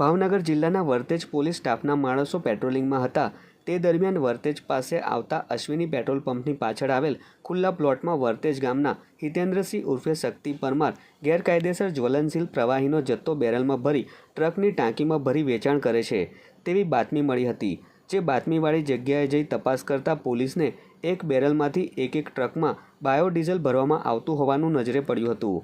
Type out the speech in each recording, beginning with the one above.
ભાવનગર જિલ્લાના વર્તેજ પોલીસ સ્ટાફના માણસો પેટ્રોલિંગમાં હતા. તે દરમિયાન વર્તેજ પાસે આવતા અશ્વિની પેટ્રોલ પંપની પાછળ આવેલ ખુલ્લા પ્લોટમાં વર્તેજ ગામના હિતેન્દ્રસિંહ ઉર્ફે શક્તિ પરમાર ગેરકાયદેસર જ્વલનશીલ પ્રવાહીનો જથ્થો બેરલમાં ભરી ટ્રકની ટાંકીમાં ભરી વેચાણ કરે છે તેવી બાતમી મળી હતી. જે બાતમીવાળી જગ્યાએ જઈ તપાસ કરતા પોલીસને એક બેરલમાંથી એક એક ટ્રકમાં બાયોડીઝલ ભરવામાં આવતું હોવાનું નજરે પડ્યું હતું.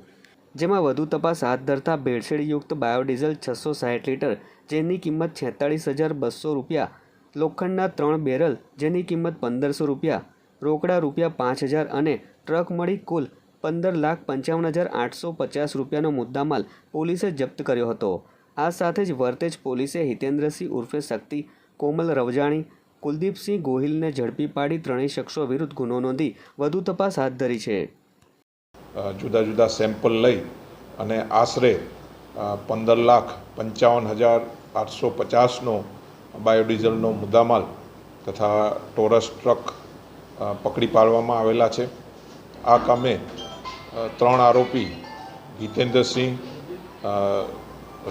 જેમાં વધુ તપાસ હાથ ધરતા ભેળસેળયુક્ત બાયોડીઝલ છસો સાઠ લીટર, જેની કિંમત છેતાળીસ હજાર બસો રૂપિયા, લોખંડના ત્રણ બેરલ, જેની કિંમત પંદરસો રૂપિયા, રોકડા રૂપિયા પાંચ હજાર અને ટ્રક મળી કુલ પંદર લાખ પંચાવન હજાર આઠસો પચાસ રૂપિયાનો મુદ્દામાલ પોલીસે જપ્ત કર્યો હતો. આ સાથે જ વર્તેજ પોલીસે હિતેન્દ્રસિંહ ઉર્ફે શક્તિ, કોમલ રવજાણી, કુલદીપસિંહ ગોહિલને ઝડપી પાડી ત્રણેય શખ્સો વિરુદ્ધ ગુનો નોંધી વધુ તપાસ હાથ ધરી છે. જુદા જુદા સેમ્પલ લઈ અને આશરે પંદર લાખ પંચાવન હજાર આઠસો પચાસનો બાયોડીઝલનો મુદ્દામાલ તથા ટોરસ ટ્રક પકડી પાડવામાં આવેલા છે. આ કામે ત્રણ આરોપી હિતેન્દ્રસિંહ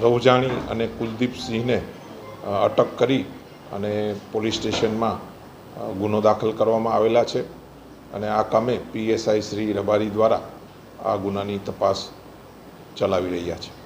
રવજાણી અને કુલદીપસિંહને અટક કરી અને પોલીસ સ્ટેશનમાં ગુનો દાખલ કરવામાં આવેલા છે. અને આ કામે પીએસઆઈ શ્રી રબારી દ્વારા આ ગુનાની તપાસ ચલાવી રહ્યા છે.